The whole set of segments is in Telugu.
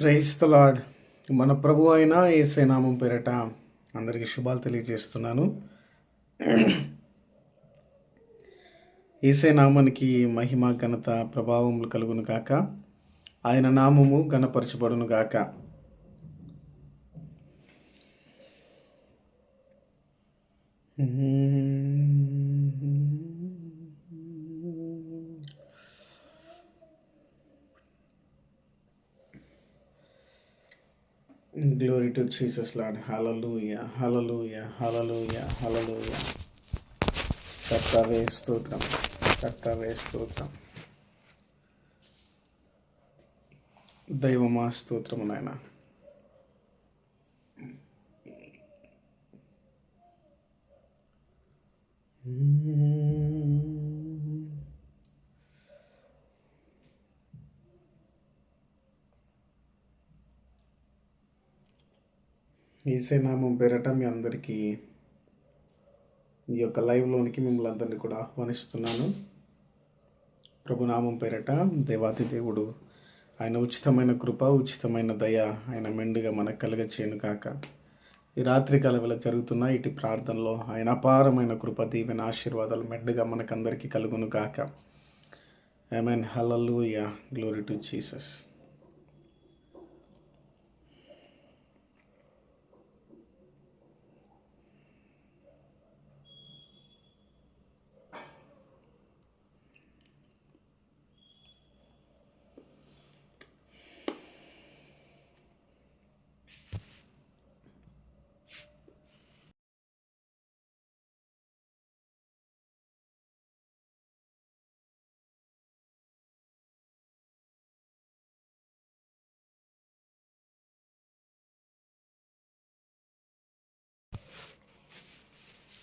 క్రైస్తలాడ్ మన ప్రభు అయిన ఏసై నామం పేరట అందరికీ శుభాలు తెలియజేస్తున్నాను. ఏసై నామానికి మహిమ ఘనత ప్రభావములు కలుగును గాక. ఆయన నామము గణపరచబడును గాక. జీసస్ లాని హలలుయ హలలుయ హలలుయ హలలుయ కర్తవే స్తోత్రం కర్తవే స్తోత్రం దైవమా స్తోత్రము నాయనా ఈసే పేరట మీ అందరికీ ఈ యొక్క లైవ్లోనికి మిమ్మల్ని అందరినీ కూడా ఆహ్వానిస్తున్నాను. ప్రభునామం పేరట దేవాతి దేవుడు. ఆయన ఉచితమైన కృప ఉచితమైన దయ ఆయన మెండుగా మనకు కలుగ చేయను కాక ఈ రాత్రి కలవల జరుగుతున్న ఇటు ప్రార్థనలో ఆయన అపారమైన కృప దీవెన ఆశీర్వాదాలు మెండుగా మనకందరికీ కలుగును కాక I mean hallelujah glory to Jesus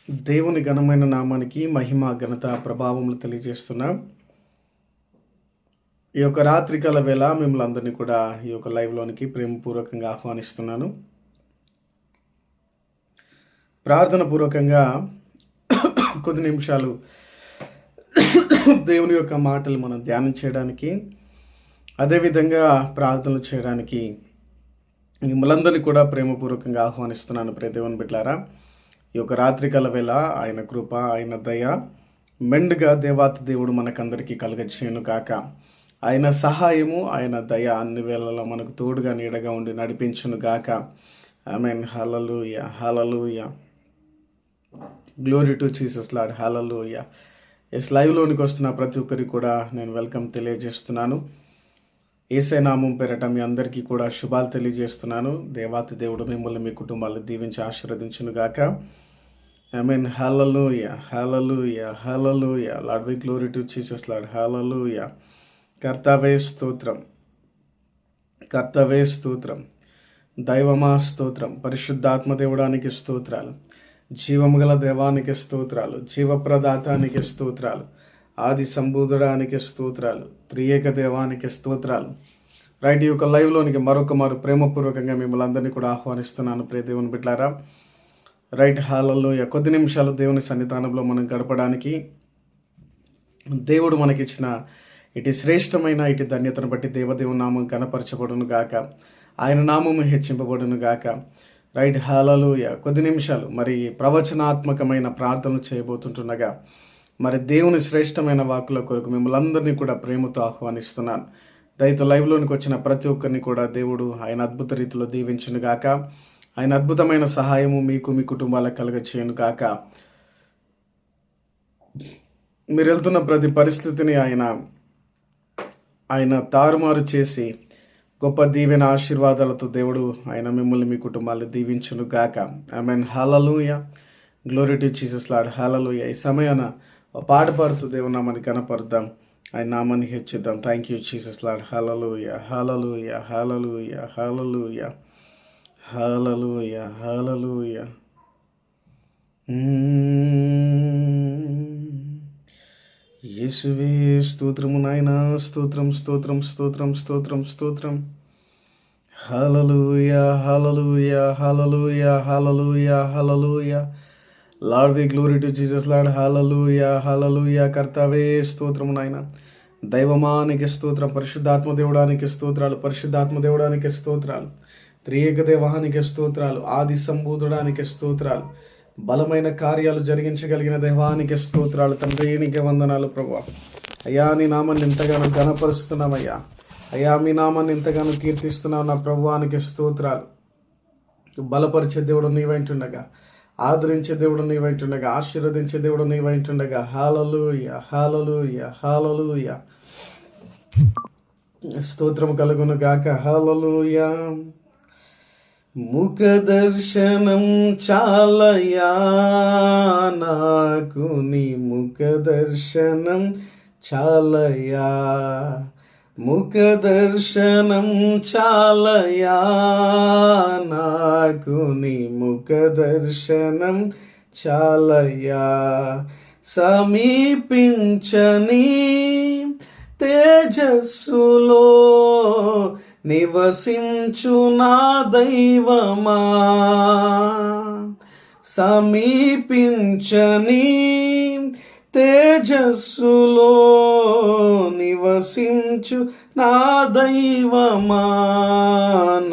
దేవుని ఘనమైన నామానికి మహిమ ఘనత ప్రభావములు తెలియజేస్తున్నా. ఈ యొక్క రాత్రికాల వేళ మిమ్మల్ని అందరినీ కూడా ఈ యొక్క లైవ్లోనికి ప్రేమపూర్వకంగా ఆహ్వానిస్తున్నాను. ప్రార్థన పూర్వకంగా కొద్ది నిమిషాలు దేవుని యొక్క మాటలు మనం ధ్యానం చేయడానికి అదేవిధంగా ప్రార్థనలు చేయడానికి మిమ్మల్ందరినీ కూడా ప్రేమపూర్వకంగా ఆహ్వానిస్తున్నాను. ప్రే దేవుని బిడ్లారా ఈ యొక్క రాత్రికాల వేళ ఆయన కృప ఆయన దయ మెండుగా దేవాతి దేవుడు మనకందరికీ కలగచేయను కాక ఆయన సహాయము ఆయన దయ అన్ని వేళలో మనకు తోడుగా నీడగా ఉండి నడిపించును గాక. I mean hallelujah hallelujah glory to Jesus lord hallelujah yes లైవ్లోనికి వస్తున్న ప్రతి ఒక్కరికి కూడా నేను వెల్కమ్ తెలియజేస్తున్నాను. ఏసై నామం పేరట మీ అందరికీ కూడా శుభాలు తెలియజేస్తున్నాను. దేవాతి దేవుడు మిమ్మల్ని మీ కుటుంబాలు దీవించి ఆశీర్వదించును గాక. I mean hallelujah hallelujah hallelujah lord we glory to Jesus lord hallelujah కర్తవే స్తోత్రం కర్తవే స్తోత్రం దైవమా స్తోత్రం పరిశుద్ధాత్మ దేవుడానికి స్తోత్రాలు జీవము గల దేవానికి స్తోత్రాలు జీవప్రదాతానికి స్తోత్రాలు ఆది సంబూధడానికి స్తోత్రాలు త్రియేక దేవానికి స్తోత్రాలు రైట్ ఈ యొక్క లైవ్లోనికి మరొక మారు ప్రేమపూర్వకంగా మిమ్మల్ని అందరినీ కూడా ఆహ్వానిస్తున్నాను. ప్రియదేవుని బిడ్డారా రైట్ హాలలో కొద్ది నిమిషాలు దేవుని సన్నిధానంలో మనం గడపడానికి దేవుడు మనకిచ్చిన ఇటు శ్రేష్టమైన ఇటు ధన్యతను బట్టి దేవదేవుని నామం కనపరచబడును గాక. ఆయన నామము హెచ్చింపబడును గాక. రైట్ హాలలు కొద్ది నిమిషాలు మరి ప్రవచనాత్మకమైన ప్రార్థనలు చేయబోతుంటుండగా మరి దేవుని శ్రేష్టమైన వాకుల కొరకు మిమ్మల్ని అందరినీ కూడా ప్రేమతో ఆహ్వానిస్తున్నాను. దయతో లైవ్లోనికి వచ్చిన ప్రతి ఒక్కరిని కూడా దేవుడు ఆయన అద్భుత రీతిలో దీవించును గాక. ఆయన అద్భుతమైన సహాయము మీకు మీ కుటుంబాలకు కలుగ చేయను గాక. మీరు వెళ్తున్న ప్రతి పరిస్థితిని ఆయన ఆయన తారుమారు చేసి గొప్ప దీవెన ఆశీర్వాదాలతో దేవుడు ఆయన మిమ్మల్ని మీ కుటుంబాన్ని దీవించును గాక. I mean hallelujah glory to Jesus lord hallelujah ఈ సమయాన పాట పాడుతూ దేవుడు నామని కనపడదాం ఆయన నామాన్ని హెచ్చిద్దాం. Thank you Jesus lord hallelujah hallelujah hallelujah hallelujah hallelujah hallelujah mm. యేసువే స్తోత్రము నాయన స్తోత్రం స్తోత్రం స్తోత్రం స్తోత్రం స్తోత్రం. Hallelujah hallelujah hallelujah hallelujah hallelujah lord we glory to Jesus lord hallelujah hallelujah కర్తవే స్తోత్రము నాయన. దైవమానికి స్తోత్రం పరిశుద్ధాత్మ దేవుడానికి స్తోత్రాలు పరిశుద్ధాత్మ దేవుడానికి స్తోత్రాలు. త్రియేక దేవానికి స్తోత్రాలు ఆది సంబూధుడానికి స్తోత్రాలు. బలమైన కార్యాలు జరిగించగలిగిన దేవానికి స్తోత్రాలు. తండ్రినికి వందనాలు ప్రభా అయ్యా నీ నామాన్ని ఎంతగానో గణపరుస్తున్నామయ్యా అయ్యా మీ నామాన్ని ఎంతగానో కీర్తిస్తున్నావు నా ప్రభువానికి స్తోత్రాలు. బలపరిచే దేవుడు నీ వెంటుండగా ఆదరించే దేవుడు నీ వెంటుండగా ఆశీర్వదించే దేవుడు నీ వెంటుండగా హాలలుయ హాలలుయ హాలలుయ. స్తోత్రం కలుగును గాక. హాలలుయా. ముఖ దర్శనం చాలయా నాకు నీ ముఖ దర్శనం చాలయా ముఖ దర్శనం చాలయా నాకు నీ ముఖ దర్శనం చాలయా సమీపించని తేజస్సులో నివసించు నా దైవమా. సమీపించని తేజస్సులో నివసించు నా దైవమా.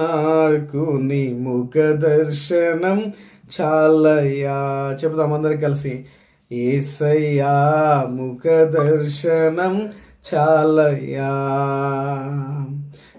నాకు నీ ముఖ దర్శనం చాలయ్యా. చెప్దాం అందరు కలిసి. ఏసయ్యా ముఖ దర్శనం చాలయ్యా.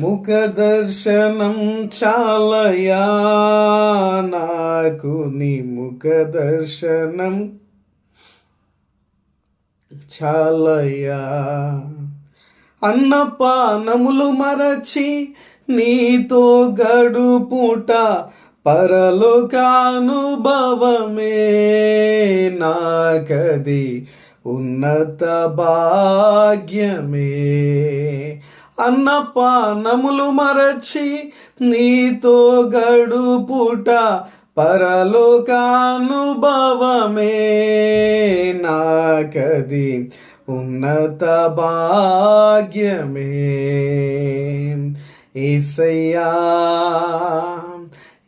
ముఖ దర్శనం చాలయా నాకు నీ ముఖ దర్శనం చాలయా. అన్నపానములు మరచి నీతో గడుపుట పరలోకానుభవమే నాకది ఉన్నత భాగ్యమే. అన్నపానములు మరచి నీతో గడుపుట పరలోకానుభవమే నాకది ఉన్నత భాగ్యమే. ఏసయ్యా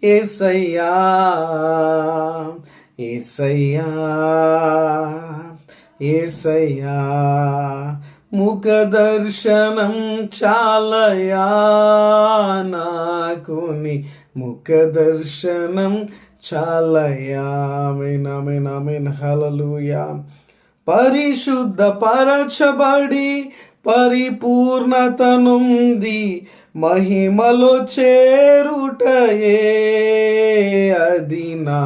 ఏసయ్యా ఏసయ్యా ఏసయ్యా. ముఖ దర్శనం చాలయా కుని ముఖ దర్శనం చాలయా మీన్ హలలుయా పరిశుద్ధ పరచబడి పరిపూర్ణతనుంది మహిమలో చేరుటయే అది నా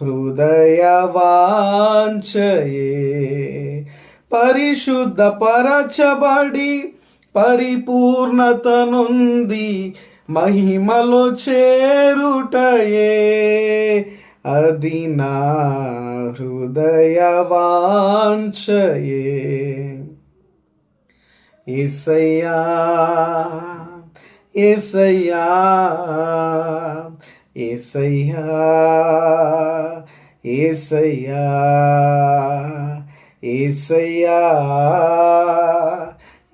హృదయ వాంచయే పరిశుద్ధపరచబడి పరిపూర్ణతనుంది. మహిమలో చేరుటయే అది నా హృదయవాంఛయే ఇసయ్యా ఏసయ్యా ఏసయ్యా ఏసయ్యా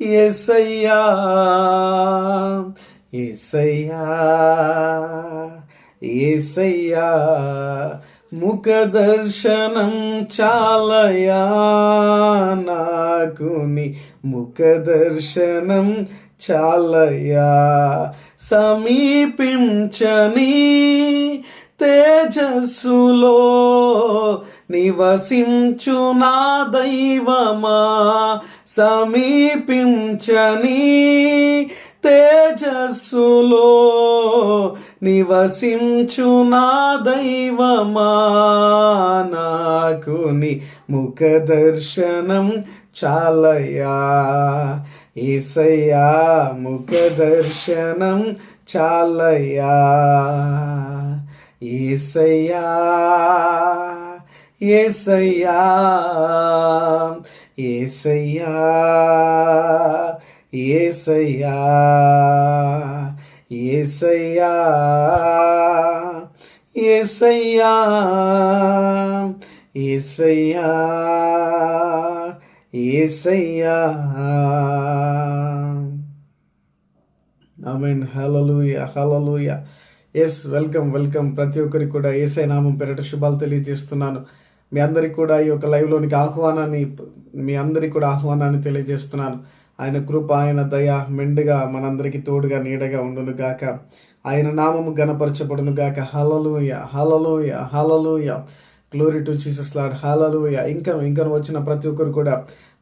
ఏసయ్యా ఏసయ్యా ఏసయ్యా ముఖ దర్శనం చాలయా నాకుని ముఖ దర్శనం చాలయా. సమీపించని తేజస్సులో నివసించు నా దైవమా సమీపించని తేజస్సులో నివసించు నా దైవమా. నాకు నీ ముఖ దర్శనం చాలయా ఈసయ్యా ముఖ దర్శనం చాలయా ఈసయ్యా ఏసయ్యా ఏసయ్యా ఏసయ్యా ఏసయ్యా ఏసయ్యా ఏసయ్యా ఏసయ్యా. Amen hallelujah hallelujah yes welcome welcome ప్రతి ఒక్కరికి కూడా ఏసై నామం పేరట శుభాలు తెలియజేస్తున్నాను. మీ అందరికి కూడా ఈ యొక్క లైవ్లోనికి ఆహ్వానాన్ని మీ అందరికి కూడా ఆహ్వానాన్ని తెలియజేస్తున్నాను. ఆయన కృప ఆయన దయ మెండుగా మనందరికీ తోడుగా నీడగా ఉండును గాక ఆయన నామము గణపరచబడును గాక. Hallelujah hallelujah hallelujah glory to Jesus lord hallelujah ఇంకా ఇంకా వచ్చిన ప్రతి ఒక్కరు కూడా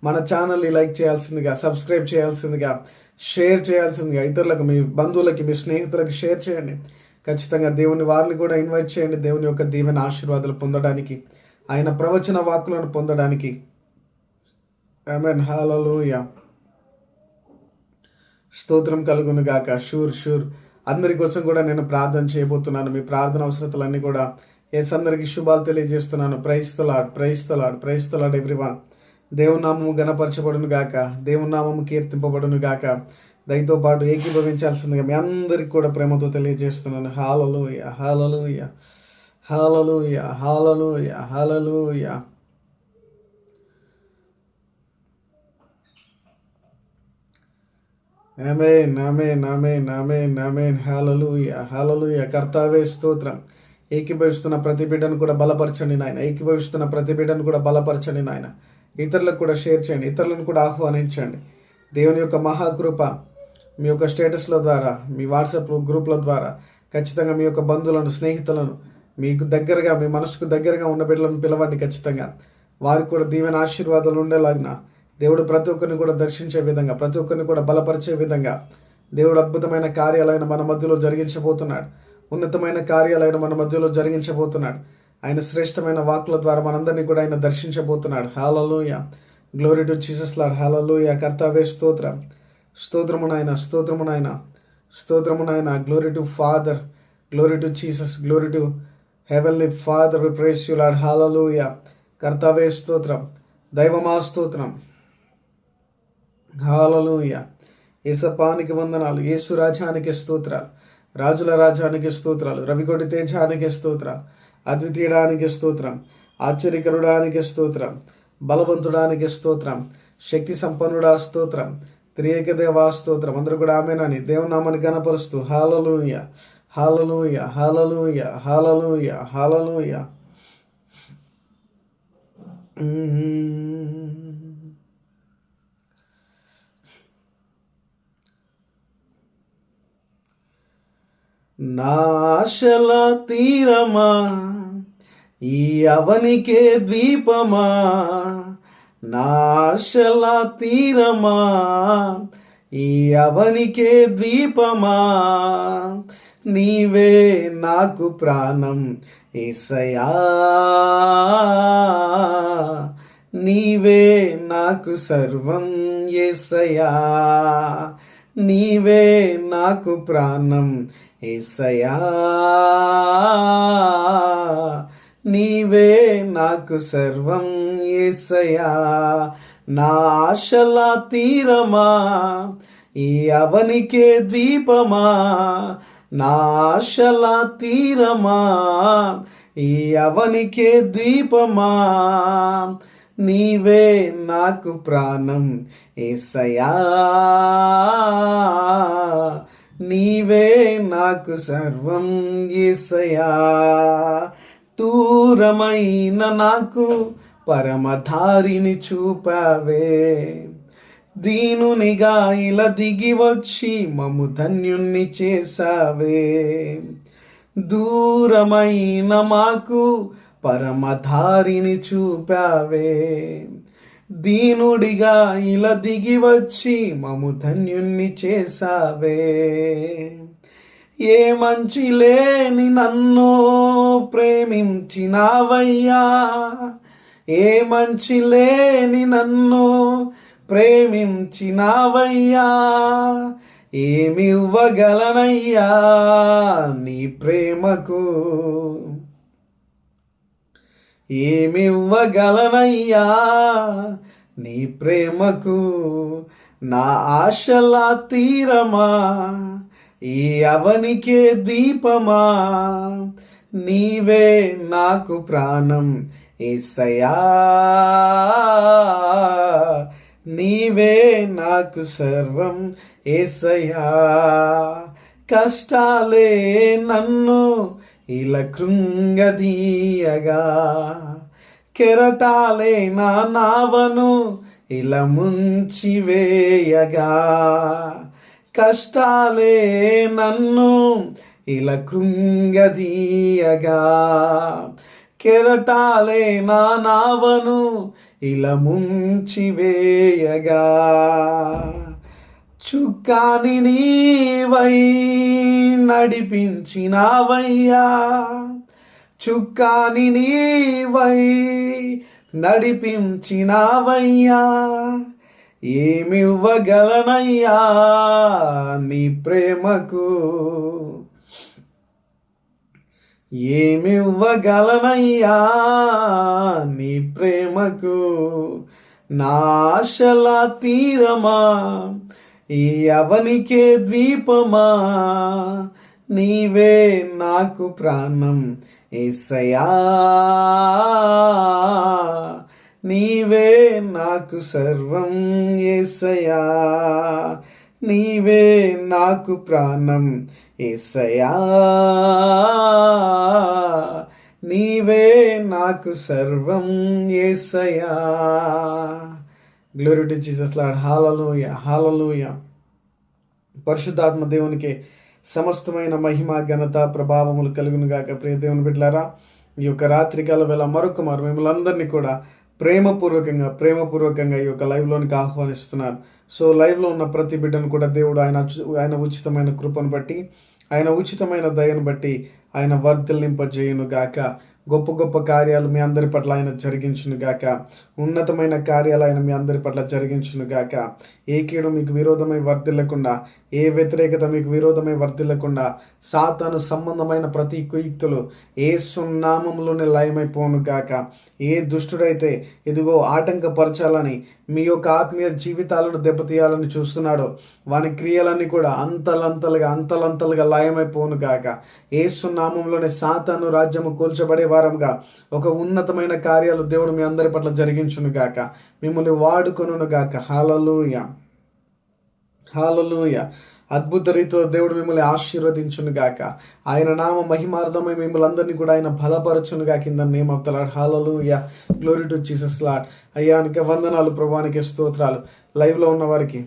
మన ఛానల్ని లైక్ చేయాల్సిందిగా సబ్స్క్రైబ్ చేయాల్సిందిగా షేర్ చేయాల్సిందిగా ఇతరులకు మీ బంధువులకి మీ స్నేహితులకు షేర్ చేయండి. ఖచ్చితంగా దేవుని వారిని కూడా ఇన్వైట్ చేయండి. దేవుని యొక్క దీవెన ఆశీర్వాదాలు పొందడానికి. ఆయన ప్రవచన వాక్కులను పొందడానికి. మీన్ హాలలోయ స్తోత్రం కలుగును గాక. షూర్ షూర్ అందరి కోసం కూడా నేను ప్రార్థన చేయబోతున్నాను. మీ ప్రార్థన అవసరతలన్నీ కూడా ఎస్ అందరికి శుభాలు తెలియజేస్తున్నాను. Praise the lord praise the lord praise the lord everyone దేవునామము గణపరచబడును గాక. దేవునామము కీర్తింపబడును గాక. దయతో పాటు ఏకీభవించాల్సిందిగా మీ అందరికి కూడా ప్రేమతో తెలియజేస్తున్నాను. Hallelujah hallelujah hallelujah hallelujah hallelujah amen amen amen amen amen hallelujah hallelujah కర్తావే స్తోత్రం ఏకీభవిస్తున్న ప్రతి బిడ్డను కూడా బలపరచండి నాయన ఏకీభవిస్తున్న ప్రతి బిడ్డను కూడా బలపరచండి నాయన ఇతరులకు కూడా షేర్ చేయండి ఇతరులను కూడా ఆహ్వానించండి దేవుని యొక్క మహాకృప మీ యొక్క స్టేటస్ల ద్వారా మీ వాట్సాప్ గ్రూప్ల ద్వారా ఖచ్చితంగా మీ యొక్క బంధువులను స్నేహితులను మీకు దగ్గరగా మీ మనసుకు దగ్గరగా ఉన్న బిడ్డలను పిలవండి ఖచ్చితంగా. వారికి కూడా దీవెన ఆశీర్వాదాలు ఉండేలాగిన దేవుడు ప్రతి ఒక్కరిని కూడా దర్శించే విధంగా ప్రతి ఒక్కరిని కూడా బలపరిచే విధంగా దేవుడు అద్భుతమైన కార్యాలైన మన మధ్యలో జరిగించబోతున్నాడు. ఉన్నతమైన కార్యాలైన మన మధ్యలో జరిగించబోతున్నాడు. ఆయన శ్రేష్టమైన వాక్కుల ద్వారా మనందరినీ కూడా ఆయన దర్శించబోతున్నాడు. హాలలోయ గ్లోరీ టు జీసస్ లాడ్ హాలలోయ కర్తావే స్తోత్రం. స్తోత్రము నాయన స్తోత్రము నాయన స్తోత్రము నాయన glory to father glory to Jesus glory to heavenly father we praise you lord hallelujah కర్తవ్య స్తోత్రం దైవమా స్తోత్రం హాలలోయ ఏసపానికి వందనాలు యేసు రాజానికి స్తోత్రాలు రాజుల రాజానికి స్తోత్రాలు రవికోటి తేజానికి స్తోత్రాలు అద్వితీయడానికి స్తోత్రం ఆశ్చర్యకరుడానికి స్తోత్రం బలవంతుడానికి స్తోత్రం శక్తి సంపన్నుడా స్తోత్రం త్రియేక దేవా స్తోత్రం అందరూ కూడా ఆమెనని దేవనామాన్ని గణపరుస్తూ hallelujah hallelujah hallelujah hallelujah hallelujah నాశల తీరమా? ఈ అవనికే ద్వీపమా? నాశల తీరమా? ఈ అవనికే ద్వీపమా? నీవే నాకు ప్రాణం ఏసయా నీవే నాకు సర్వం ఏసయా నీవే నాకు ప్రాణం ఏసయా నీవే నాకు సర్వం ఏసయా నా ఆశలా తీరమా ఈ అవనికే ద్వీపమా నాశల తీరమా? ఈ అవనికే ద్వీపమా? నీవే నాకు ప్రాణం ఏసయా నీవే నాకు సర్వం ఏసయా దూరమైన నాకు పరమధారిని చూపావే. దీనునిగా ఇలా దిగి వచ్చి మము ధన్యుణ్ణి చేసావే దూరమైన మాకు పరమధారిని చూపావే. దీనుడిగా ఇలా దిగి వచ్చి మము ధన్యుణ్ణి చేసావే ఏ మంచి లేని నన్ను ప్రేమించినావయ్యా. ఏ మంచి లేని నన్ను ప్రేమించినావయ్యా ఏమివ్వగలనయ్యా నీ ప్రేమకు? ఏమివ్వగలనయ్యా నీ ప్రేమకు? నా ఆశలా తీరమా? ఈ అవనికే దీపమా? నీవే నాకు ప్రాణం ఏసయ్యా. నీవే నాకు సర్వం ఏసయ్యా. కష్టాలే నన్ను ఇలా కృంగదీయగా. కెరటాలే నా నావను ఇలా ముంచివేయగా. కష్టాలే నన్ను ఇలా కృంగదీయగా. కెరటాలే నా నావను ఇలా ముంచివేయగా చుక్కాని నీవై నడిపించినావయ్యా. చుక్కాని నీవై నడిపించినావయ్యా. ఏమివ్వగలనయ్యా నీ ప్రేమకు? ఏమివ్వగలనయ్యా నీ ప్రేమకు? నాశలా తీరమా? ఈ అవనికే ద్వీపమా? నీవే నాకు ప్రాణం ఏసయా నీవే నాకు సర్వం ఏసయా నీవే నాకు ప్రాణం. ఏసయా నీవే నాకు సర్వం. ఏసయా. Glory to Jesus lord hallelujah hallelujah పరిశుద్ధాత్మ దేవునికి సమస్తమైన మహిమ ఘనత ప్రభావములు కలుగునుగాక ప్రియ దేవుని బిడ్డలారా ఈ యొక్క రాత్రికాల వేళ మరొక మారు మిమ్మల్ని అందరినీ కూడా ప్రేమపూర్వకంగా ప్రేమపూర్వకంగా ఈ యొక్క లైవ్లోనికి ఆహ్వానిస్తున్నారు సో లైవ్లో ఉన్న ప్రతి బిడ్డను కూడా దేవుడు ఆయన ఆయన ఉచితమైన కృపను బట్టి ఆయన ఉచితమైన దయను బట్టి ఆయన వర్ధలింపజేయును గాక. గొప్ప గొప్ప కార్యాలు మీ అందరి పట్ల ఆయన జరిగించును గాక. ఉన్నతమైన కార్యాలు ఆయన మీ అందరి పట్ల జరిగించును గాక. ఏ కీడు మీకు విరోధమై వర్ధిల్లకుండా ఏ వ్యతిరేకత మీకు విరోధమై వర్ధిల్లకుండా సాతాను సంబంధమైన ప్రతి కుయుక్తులు ఏ సున్నామంలోనే లయమైపోను గాక. ఏ దుష్టుడైతే ఇదిగో ఆటంకపరచాలని మీ యొక్క ఆత్మీయ జీవితాలను దెబ్బతీయాలని చూస్తున్నాడో వాని క్రియలన్నీ కూడా అంతలంతలుగా అంతలంతలుగా లయమైపోను గాక. ఏ నామంలోనే సాతాను రాజ్యము కూల్చబడే వారంగా ఒక ఉన్నతమైన కార్యాలు దేవుడు మీ అందరి పట్ల జరిగించును గాక. మిమ్మల్ని వాడుకొను గాక. హలలుయా హాలలోయ అద్భుత రీతిలో దేవుడు మిమ్మల్ని ఆశీర్వదించును గాక. ఆయన నామ మహిమార్థమై మిమ్మల్ని అందరినీ కూడా ఆయన బలపరచును గాక కింద name of the lord hallelujah glory to Jesus lord అయ్యానికి వందనాలు ప్రభానికి స్తోత్రాలు. లైవ్లో ఉన్న వారికి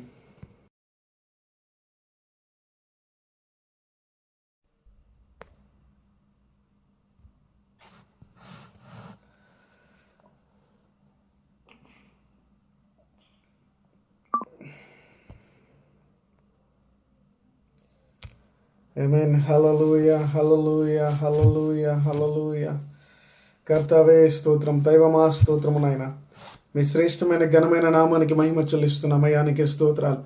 Amen. Hallelujah, hallelujah, hallelujah, hallelujah. కర్తవే స్తోత్రం దైవమా స్తోత్రము నాయన. మీ శ్రేష్టమైన ఘనమైన నామానికి మహిమ చెల్లిస్తున్నాం అయ్యానికి స్తోత్రాలు.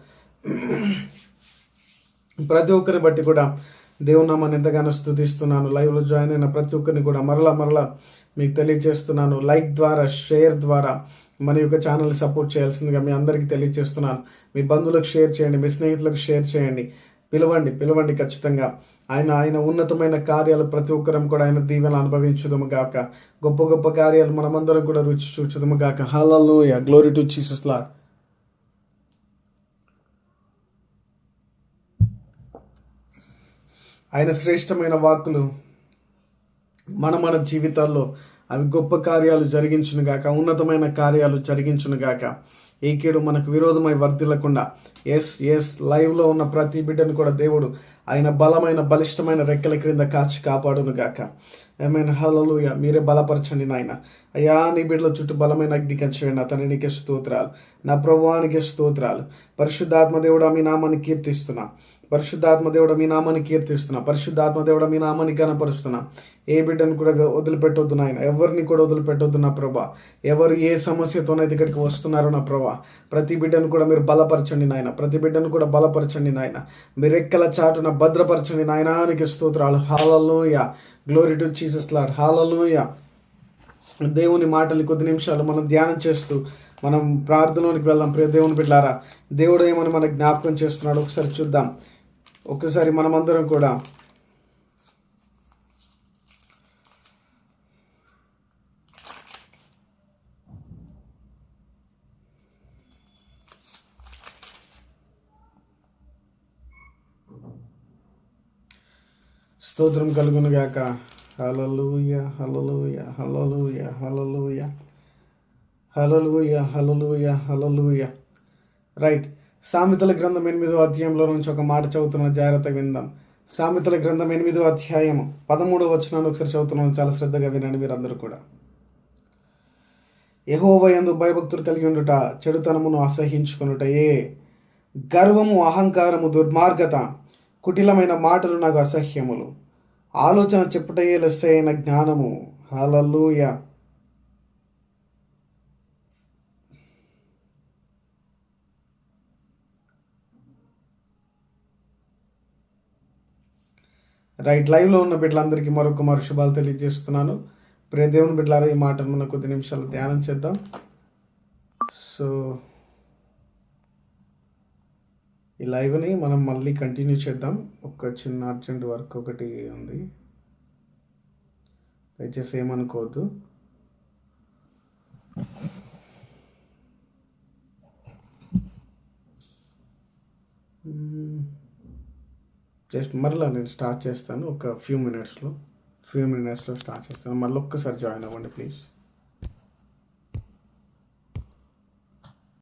ప్రతి ఒక్కరిని బట్టి కూడా దేవుని నామాన్ని ఎంతగానో స్థుతిస్తున్నాను. లైవ్లో జాయిన్ అయిన ప్రతి ఒక్కరిని కూడా మరలా మరలా మీకు తెలియజేస్తున్నాను. లైక్ ద్వారా షేర్ ద్వారా మన యొక్క ఛానల్ సపోర్ట్ చేయాల్సిందిగా మీ అందరికీ తెలియజేస్తున్నాను. మీ బంధువులకు షేర్ చేయండి మీ స్నేహితులకు షేర్ చేయండి. పిలవండి పిలవండి ఖచ్చితంగా. ఆయన ఆయన ఉన్నతమైన కార్యాలు ప్రతి ఒక్కరం కూడా ఆయన దీవెన అనుభవించుదము గాక. గొప్ప గొప్ప కార్యాలు మనమందరం కూడా రుచి చూచుదము గాక. హలలు గ్లోరీ టు చీసస్ లాడ్ ఆయన శ్రేష్టమైన వాక్కులు మన మన జీవితాల్లో అవి గొప్ప కార్యాలు జరిగించును గాక ఉన్నతమైన కార్యాలు జరిగించును గాక ఈ కీడు మనకు విరోధమై వర్తిల్లకుండా ఎస్ ఎస్ లైవ్లో ఉన్న ప్రతి బిడ్డను కూడా దేవుడు ఆయన బలమైన బలిష్టమైన రెక్కల క్రింద కాచి కాపాడును గాక ఏమైనా హలలుయ మీరే బలపరచండి నాయన. అయ్యా నీ బిడ్డల చుట్టూ బలమైన అగ్ని కంచేయండి అతని నీకే స్తోత్రాలు. నా ప్రభువానికి స్తోత్రాలు. పరిశుద్ధాత్మ దేవుడు మీ నామాన్ని కీర్తిస్తున్నా. పరిశుద్ధాత్మదేవుడు మీ నామాన్ని కీర్తిస్తున్నా. పరిశుద్ధాత్మదేవుడు మీ నామాన్ని కనపరుస్తున్నా ఏ బిడ్డను కూడా వదిలిపెట్టొద్దు నాయన. ఎవరిని కూడా వదిలిపెట్టొద్దు నా ప్రభా. ఎవరు ఏ సమస్యతోనైతే ఇక్కడికి వస్తున్నారో నా ప్రభా. ప్రతి బిడ్డను కూడా మీరు బలపరచండి నాయన. ప్రతి బిడ్డను కూడా బలపరచండి నాయన. మీరు ఎక్కల చాటున భద్రపరచండి నాయనానికి స్తోత్రాలు. హాలలోయ గ్లోరీ టు చీసస్ లాడ్ హాలలోయ దేవుని మాటలు కొద్ది నిమిషాలు మనం ధ్యానం చేస్తూ మనం ప్రార్థనలోనికి వెళ్దాం. ప్రియ దేవుని బిడ్డారా దేవుడు ఏమని మన జ్ఞాపకం చేస్తున్నాడు ఒకసారి చూద్దాం. ఒక్కసారి మనమందరం కూడా స్తోత్రం కలుగును గాక. Hallelujah hallelujah hallelujah hallelujah hallelujah hallelujah hallelujah right. సామెతల గ్రంథం ఎనిమిదో అధ్యాయంలో నుంచి ఒక మాట చదువుతున్న జాగ్రత్త విందాం. సామెతల గ్రంథం ఎనిమిదో అధ్యాయం పదమూడవ వచనాన్ని ఒకసారి చదువుతున్నాను. చాలా శ్రద్ధగా వినండి మీరందరూ కూడా. యహోవ ఎందు భయభక్తులు కలిగి ఉండుట చెడుతనమును అసహించుకొనుటయే గర్వము అహంకారము దుర్మార్గత కుటిలమైన మాటలు నాకు అసహ్యములు. ఆలోచన చెప్పుటయే లెస్సైన జ్ఞానము. హలలుయ రైట్ లైవ్లో ఉన్న బిడ్డలందరికీ మరొక మరు శుభాలు తెలియజేస్తున్నాను. ప్రియ దేవుని బిడ్డలారా ఈ మాటను మనం కొద్ది నిమిషాలు ధ్యానం చేద్దాం. సో ఈ లైవ్ని మనం మళ్ళీ కంటిన్యూ చేద్దాం. ఒక చిన్న అర్జెంట్ వర్క్ ఒకటి ఉంది. దయచేసి ఏమనుకోవద్దు. జస్ట్ మరలా నేను స్టార్ట్ చేస్తాను ఒక ఫ్యూ మినిట్స్లో. ఫ్యూ మినిట్స్లో స్టార్ట్ చేస్తాను. మళ్ళీ ఒక్కసారి జాయిన్ అవ్వండి ప్లీజ్.